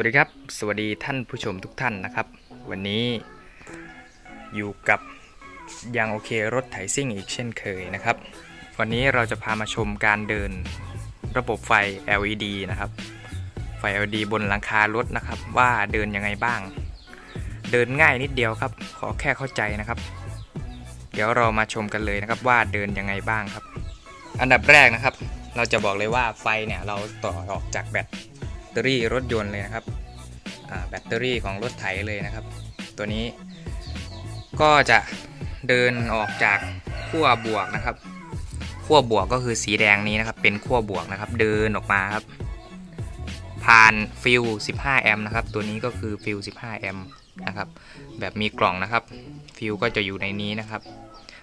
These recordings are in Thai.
สวัสดีครับ สวัสดีท่านผู้ชมทุกท่านนะครับ วันนี้อยู่กับยังโอเครถไถซิ่งอีกเช่นเคยนะครับ วันนี้เราจะพามาชมการเดินระบบไฟ LED นะครับ ไฟ LED บนหลังคารถนะครับ ว่าเดินยังไงบ้าง เดินง่ายนิดเดียวครับ ขอแค่เข้าใจนะครับ เดี๋ยวเรามาชมกันเลยนะครับว่าเดินยังไงบ้างครับ อันดับแรกนะครับ เราจะบอกเลยว่าไฟเนี่ยเราต่อออกจากแบต ตเตอรี่รถยนต์เลยนะครับแบตเตอรี่ของรถไถเลยนะครับ ตัวนี้ก็จะเดินออกจากขั้วบวกนะครับขั้วบวกก็คือสีแดงนี้นะครับ เป็นขั้วบวกนะครับ เดินออกมาครับ ผ่านฟิล15 แอมป์นะครับ ตัวนี้ก็คือฟิล15 แอมป์นะครับ แบบมีกล่องนะครับ ฟิลก็จะอยู่ในนี้นะครับ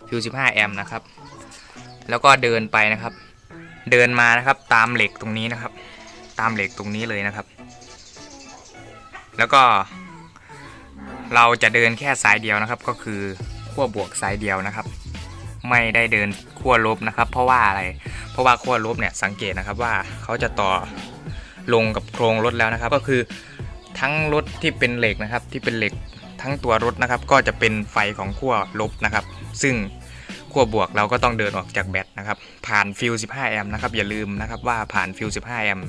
ฟิล15 แอมป์นะครับ แล้วก็เดินไปนะครับ เดินมานะครับตามเหล็กตรงนี้นะครับ ตามเหล็กตรงนี้เลยนะครับ แล้วก็ เราจะเดินแค่สายเดียวนะครับ ก็คือขั้วบวกสายเดียวนะครับ ไม่ได้เดินขั้วลบนะครับ เพราะว่าอะไร เพราะว่าขั้วลบเนี่ยสังเกตนะครับว่าเขาจะต่อลงกับโครงรถแล้วนะครับ ก็คือทั้งรถที่เป็นเหล็กนะครับ ที่เป็นเหล็กทั้งตัวรถนะครับ ก็จะเป็นไฟของขั้วลบนะครับ ซึ่งขั้วบวกเราก็ต้องเดินออกจากแบตนะครับ ผ่านฟิล 15 แอมป์นะครับ อย่าลืมนะครับว่าผ่านฟิล 15 แอมป์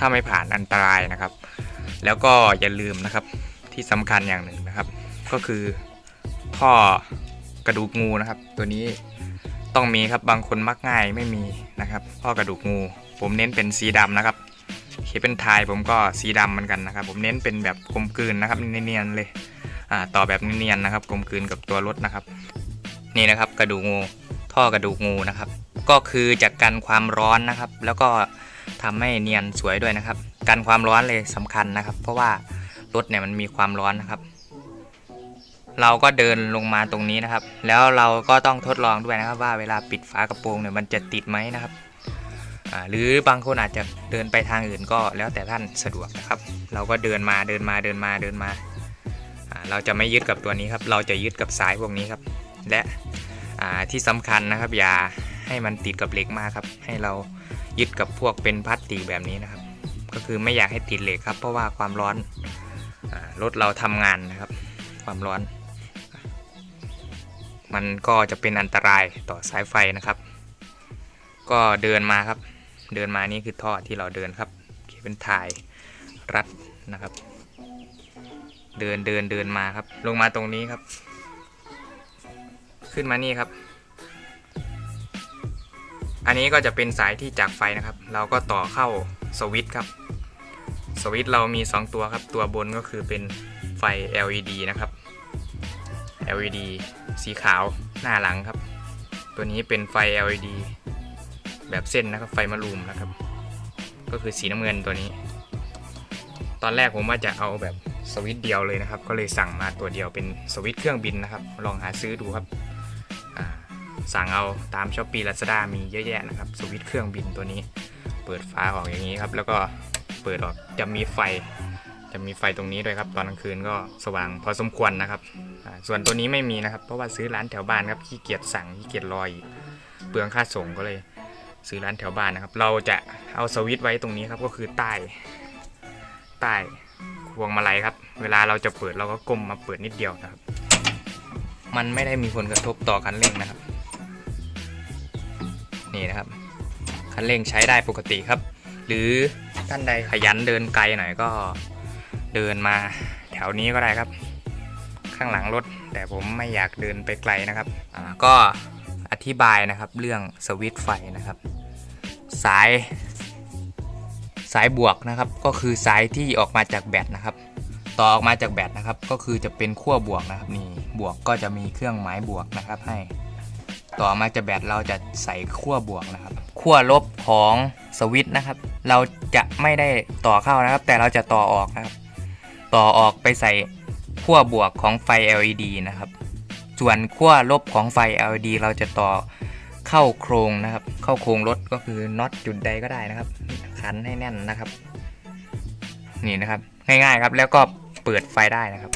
ถ้าไม่ผ่านอันตรายนะครับ แล้วก็อย่าลืมนะครับที่สำคัญอย่างหนึ่งนะครับ ก็คือท่อกระดูกงูนะครับ ตัวนี้ต้องมีครับบางคนมักง่ายไม่มีนะครับท่อกระดูกงู ผมเน้นเป็นสีดำนะครับเคเป็นไทยผมก็สีดำเหมือนกันนะครับ ผมเน้นเป็นแบบกลมกลืนนะครับเนียนๆเลยอ่าต่อแบบเนียนๆนะครับกลมกลืนกับตัวรถนะครับ นี่นะครับกระดูกงูท่อกระดูกงูนะครับ ก็คือจะกันความร้อนนะครับ แล้วก็ ทำให้เนียนสวยด้วยนะครับ กันความร้อนเลยสำคัญนะครับ เพราะว่ารถเนี่ยมันมีความร้อนนะครับ เราก็เดินลงมาตรงนี้นะครับ แล้วเราก็ต้องทดลองด้วยนะครับ ว่าเวลาปิดฝากระโปรงเนี่ยมันจะติดไหมนะครับหรือบางคนอาจจะเดินไปทางอื่นก็แล้วแต่ท่านสะดวกนะครับ เราก็เดินมาเดินมาเดินมาเดินมาเราจะไม่ยึดกับตัวนี้ครับ เราจะยึดกับสายพวกนี้ครับ และที่สำคัญนะครับ อย่าให้มันติดกับเหล็กมากครับ ให้เรา ยึดกับพวกเป็นพลาสติกแบบนี้นะครับ ก็คือไม่อยากให้ติดเหล็กครับ เพราะว่าความร้อนรถเราทำงานนะครับ ความร้อน มันก็จะเป็นอันตรายต่อสายไฟนะครับ ก็เดินมาครับ เดินมานี่คือท่อที่เราเดินครับเป็นทายรัดนะครับ เดินเดินเดินมาครับ ลงมาตรงนี้ครับ ขึ้นมานี่ครับ อันนี้ก็จะเป็นสายที่จากไฟนะครับ เราก็ต่อเข้าสวิตช์ครับ สวิตช์เรามี 2 ตัวครับ ตัวบนก็คือเป็นไฟ LED นะครับ LED สีขาวหน้าหลังครับ ตัวนี้เป็นไฟ LED แบบเส้นนะครับไฟมะรูมนะครับ ก็คือสีน้ำเงินตัวนี้ ตอนแรกผมว่าจะเอาแบบสวิตช์เดียวเลยนะครับ ก็เลยสั่งมาตัวเดียวเป็นสวิตช์เครื่องบินนะครับ ลองหาซื้อดูครับ สั่งเอาตามช้อปปี้ลาซาด้ามีเยอะแยะนะครับสวิตช์เครื่องบินตัวนี้ เปิดฝาออกอย่างนี้ครับแล้วก็เปิดออกจะมีไฟ จะมีไฟตรงนี้ด้วยครับ ตอนกลางคืนก็สว่างพอสมควรนะครับ ส่วนตัวนี้ไม่มีนะครับ เพราะว่าซื้อร้านแถวบ้านครับขี้เกียจสั่งขี้เกียจรออีกเปลืองค่าส่งก็เลย ซื้อร้านแถวบ้านนะครับ เราจะเอาสวิตช์ไว้ตรงนี้ครับก็คือใต้ใต้พวงมาลัยครับ เวลาเราจะเปิดเราก็ก้มมาเปิดนิดเดียวนะครับ มันไม่ได้มีผลกระทบต่อคันเร่งนะครับ นี่นะครับ คันเร่งใช้ได้ปกติครับ หรือท่านใดขยันเดินไกลหน่อยก็เดินมาแถวนี้ก็ได้ครับ ข้างหลังรถ แต่ผมไม่อยากเดินไปไกลนะครับก็อธิบายนะครับเรื่องสวิตไฟนะครับ สายสายบวกนะครับ ก็คือสายที่ออกมาจากแบตนะครับ ต่อออกมาจากแบตนะครับ ก็คือจะเป็นขั้วบวกนะครับนี่บวกก็จะมีเครื่องหมายบวกนะครับให้ ต่อมาจากแบตเราจะใส่ขั้วบวกนะครับขั้วลบของสวิตช์นะครับ เราจะไม่ได้ต่อเข้านะครับ แต่เราจะต่อออกนะครับ ต่อออกไปใส่ขั้วบวกของไฟ LED นะครับ ส่วนขั้วลบของไฟ LED เราจะต่อเข้าโครงนะครับ เข้าโครงรถก็คือน็อตจุดใดก็ได้นะครับ ขันให้แน่นนะครับ นี่นะครับ ง่ายๆครับ แล้วก็เปิดไฟได้นะครับ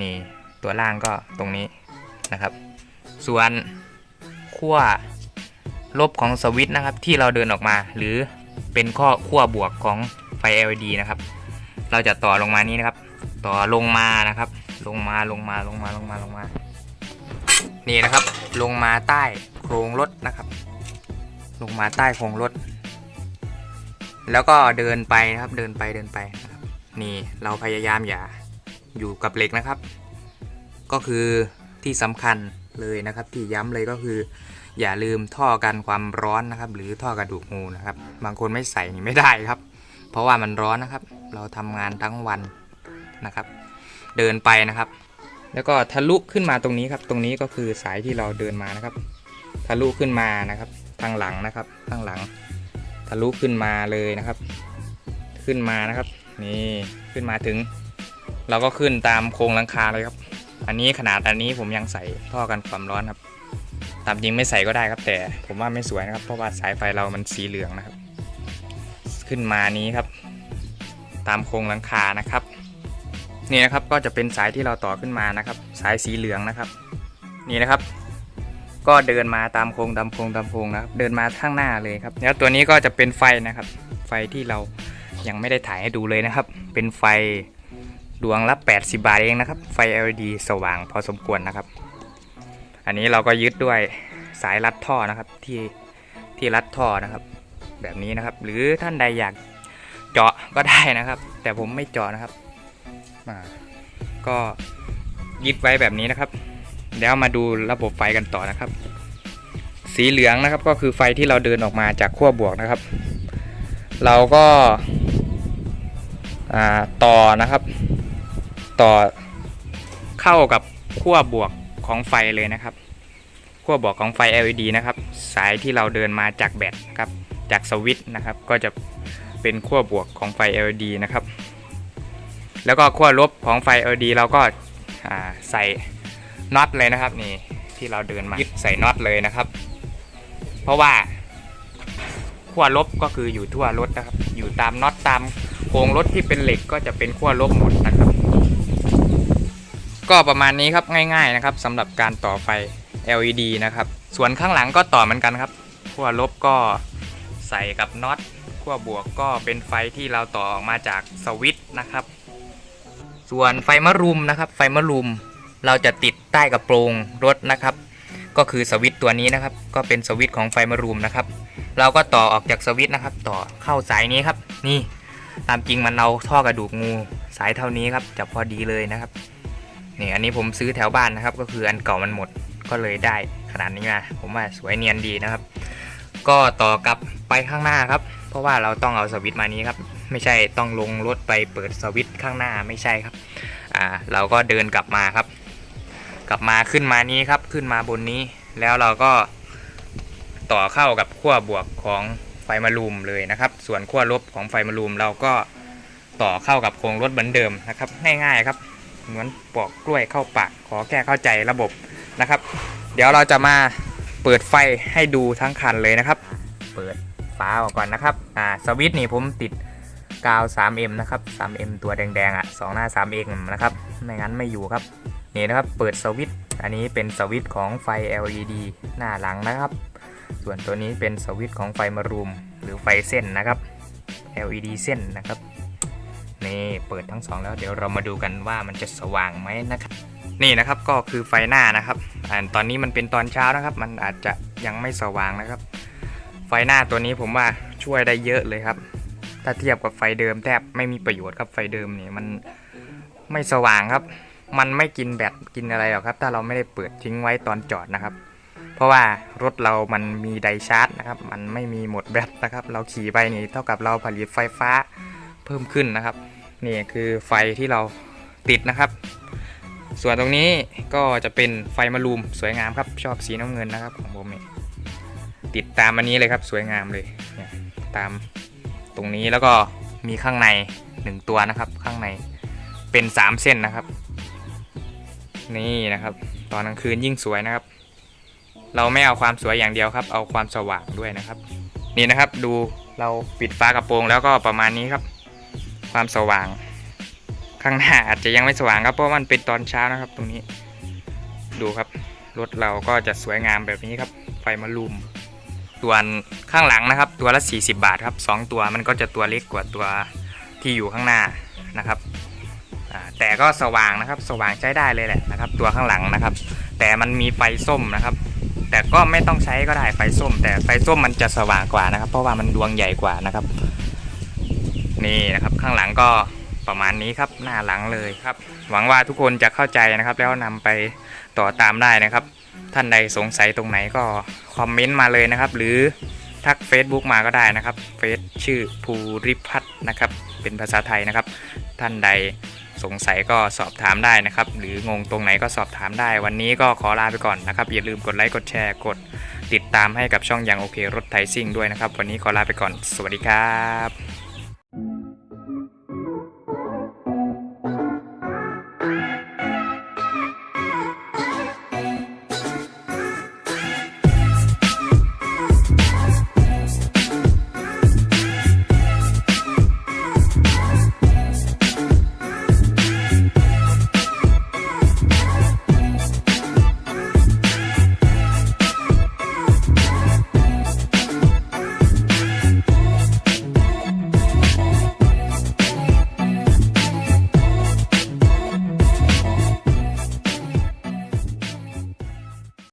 นี่ตัวล่างก็ตรงนี้นะครับ ส่วนขั้วลบของสวิตช์นะครับ ที่เราเดินออกมา หรือเป็นข้อขั้วบวกของไฟ LED นะครับ เราจะต่อลงมานี้นะครับ ต่อลงมานะครับ ลงมาลงมาลงมาลงมาลงมา นี่นะครับ ลงมาใต้โครงรถนะครับ ลงมาใต้โครงรถ แล้วก็เดินไปนะครับ เดินไปเดินไปนะครับ นี่เราพยายามอย่าอยู่กับเหล็กนะครับ ก็คือที่สำคัญ เลยนะครับ ที่ย้ำเลยก็คือ อย่าลืมท่อกันความร้อนนะครับ หรือท่อกระดูกงูนะครับ บางคนไม่ใส่นี่ไม่ได้ครับ เพราะว่ามันร้อนนะครับ เราทำงานทั้งวันนะครับ เดินไปนะครับ แล้วก็ทะลุขึ้นมาตรงนี้ครับ ตรงนี้ก็คือสายที่เราเดินมานะครับ ทะลุขึ้นมานะครับ ทางหลังนะครับทางหลัง ทะลุขึ้นมาเลยนะครับ ขึ้นมานะครับ นี่ขึ้นมาถึง เราก็ขึ้นตามโครงหลังคาเลยครับ อันนี้ขนาดอันนี้ผมยังใส่ท่อกันความร้อนครับ ตามจริงไม่ใส่ก็ได้ครับ แต่ผมว่าไม่สวยนะครับ เพราะว่าสายไฟเรามันสีเหลืองนะครับ ขึ้นมานี้ครับ ตามโครงหลังคานะครับ นี่นะครับก็จะเป็นสายที่เราต่อขึ้นมานะครับ สายสีเหลืองนะครับ นี่นะครับ ก็เดินมาตามโครงตามโครงตามโครงนะครับ เดินมาข้างหน้าเลยครับ แล้วตัวนี้ก็จะเป็นไฟนะครับ ไฟที่เรายังไม่ได้ถ่ายให้ดูเลยนะครับ เป็นไฟ ดวงละ 80 บาทเองนะครับ ไฟ LED สว่างพอสมควรนะครับ อันนี้เราก็ยึดด้วยสายรัดท่อนะครับที่ที่รัดท่อนะครับ แบบนี้นะครับ หรือท่านใดอยากเจาะก็ได้นะครับ แต่ผมไม่เจาะนะครับก็ยึดไว้แบบนี้นะครับเดี๋ยวมาดูระบบไฟกันต่อนะครับ สีเหลืองนะครับก็คือไฟที่เราเดินออกมาจากขั้วบวกนะครับ เราก็ต่อนะครับ ต่อเข้ากับขั้วบวกของไฟเลยนะครับขั้วบวกของไฟ LED นะครับ สายที่เราเดินมาจากแบตนะครับ จากสวิตช์นะครับ ก็จะเป็นขั้วบวกของไฟ LED นะครับ แล้วก็ขั้วลบของไฟ LED เราก็อ่าใส่น็อตเลยนะครับนี่ที่เราเดินมายึดใส่น็อตเลยนะครับ เพราะว่าขั้วลบก็คืออยู่ทั่วรถนะครับ อยู่ตามน็อตตามโครงรถที่เป็นเหล็กก็จะเป็นขั้วลบหมดนะครับ ก็ประมาณนี้ครับง่ายๆนะครับสำหรับการต่อไฟ LED นะครับ ส่วนข้างหลังก็ต่อเหมือนกันครับขั้วลบก็ใส่กับน็อตขั้วบวกก็เป็นไฟที่เราต่อออกมาจากสวิตช์นะครับ ส่วนไฟมะรุมนะครับ ไฟมะรุมเราจะติดใต้กระโปรงรถนะครับ ก็คือสวิตช์ตัวนี้นะครับ ก็เป็นสวิตช์ของไฟมะรุมนะครับ เราก็ต่อออกจากสวิตช์นะครับ ต่อเข้าสายนี้ครับ นี่ตามจริงมันเอาท่อกระดูกงูสายเท่านี้ครับจะพอดีเลยนะครับ นี่อันนี้ผมซื้อแถวบ้านนะครับ ก็คืออันเก่ามันหมดก็เลยได้ขนาดนี้มาผมว่าสวยเนียนดีนะครับ ก็ต่อกลับไปข้างหน้าครับ เพราะว่าเราต้องเอาสวิตช์มานี้ครับ ไม่ใช่ต้องลงรถไปเปิดสวิตช์ข้างหน้าไม่ใช่ครับอ่าเราก็เดินกลับมาครับ กลับมาขึ้นมานี้ครับ ขึ้นมาบนนี้ แล้วเราก็ต่อเข้ากับขั้วบวกของไฟมารูมเลยนะครับ ส่วนขั้วลบของไฟมารูมเราก็ต่อเข้ากับโครงรถเหมือนเดิมนะครับ ง่ายๆครับ เหมือนปอกกล้วยเข้าปากขอแค่เข้าใจระบบนะครับ เดี๋ยวเราจะมาเปิดไฟให้ดูทั้งคันเลยนะครับ เปิดฝาออกก่อนนะครับอ่าสวิตช์นี่ผมติดกาว 3M นะครับ 3M ตัวแดงๆอะสองหน้า 3M นะครับไม่งั้นไม่อยู่ครับนี่นะครับเปิดสวิตช์อันนี้เป็นสวิตช์ของไฟ LED หน้าหลังนะครับ ส่วนตัวนี้เป็นสวิตช์ของไฟมารูมหรือไฟเส้นนะครับ LED เส้นนะครับ นี่เปิดทั้งสองแล้วเดี๋ยวเรามาดูกันว่ามันจะสว่างไหมนะครับ นี่นะครับก็คือไฟหน้านะครับอ่ตอนนี้มันเป็นตอนเช้านะครับ มันอาจจะยังไม่สว่างนะครับ ไฟหน้าตัวนี้ผมว่าช่วยได้เยอะเลยครับ ถ้าเทียบกับไฟเดิมแทบไม่มีประโยชน์ครับไฟเดิมนี่มันไม่สว่างครับ มันไม่กินแบตกินอะไรหรอกครับ ถ้าเราไม่ได้เปิดทิ้งไว้ตอนจอดนะครับ เพราะว่ารถเรามันมีไดชาร์จนะครับ มันไม่มีหมดแบตนะครับ เราขี่ไปนี่เท่ากับเราผลิตไฟฟ้า เพิ่มขึ้นนะครับ นี่คือไฟที่เราติดนะครับ ส่วนตรงนี้ก็จะเป็นไฟมารูมสวยงามครับ ชอบสีน้ำเงินนะครับของผมนี่ติดตามอันนี้เลยครับสวยงามเลยเนี่ยตามตรงนี้แล้วก็มีข้างในหนึ่งตัวนะครับ ข้างในเป็นสามเส้นนะครับ นี่นะครับ ตอนกลางคืนยิ่งสวยนะครับ เราไม่เอาความสวยอย่างเดียวครับ เอาความสว่างด้วยนะครับ นี่นะครับดูเราปิดฟ้ากระโปรงแล้วก็ประมาณนี้ครับ ความสว่าง ข้างหน้าอาจจะยังไม่สว่างครับเพราะมันเป็นตอนเช้านะครับ ตรงนี้ ดูครับรถเราก็จะสวยงามแบบนี้ครับ ไฟมารุมส่วนข้างหลังนะครับ ตัวละ 40 บาทครับสองตัวมันก็จะตัวเล็กกว่าตัวที่อยู่ข้างหน้านะครับแต่ก็สว่างนะครับ สว่างใช้ได้เลยแหละนะครับ ตัวข้างหลังนะครับ แต่มันมีไฟส้มนะครับ แต่ก็ไม่ต้องใช้ก็ได้ไฟส้ม แต่ไฟส้มมันจะสว่างกว่านะครับ เพราะว่ามันดวงใหญ่กว่านะครับ นี่นะครับข้างหลังก็ประมาณนี้ครับหน้าหลังเลยครับ หวังว่าทุกคนจะเข้าใจนะครับ แล้วนำไปต่อตามได้นะครับ ท่านใดสงสัยตรงไหนก็คอมเมนต์มาเลยนะครับ หรือทัก Facebook มาก็ได้นะครับเฟซชื่อภูริพัฒน์นะครับ เป็นภาษาไทยนะครับ ท่านใดสงสัยก็สอบถามได้นะครับ หรืองงตรงไหนก็สอบถามได้ วันนี้ก็ขอลาไปก่อนนะครับ อย่าลืมกดไลค์กดแชร์กดติดตามให้กับช่องอย่างโอเครถไทยซิ่งด้วยนะครับ วันนี้ขอลาไปก่อน สวัสดีครับ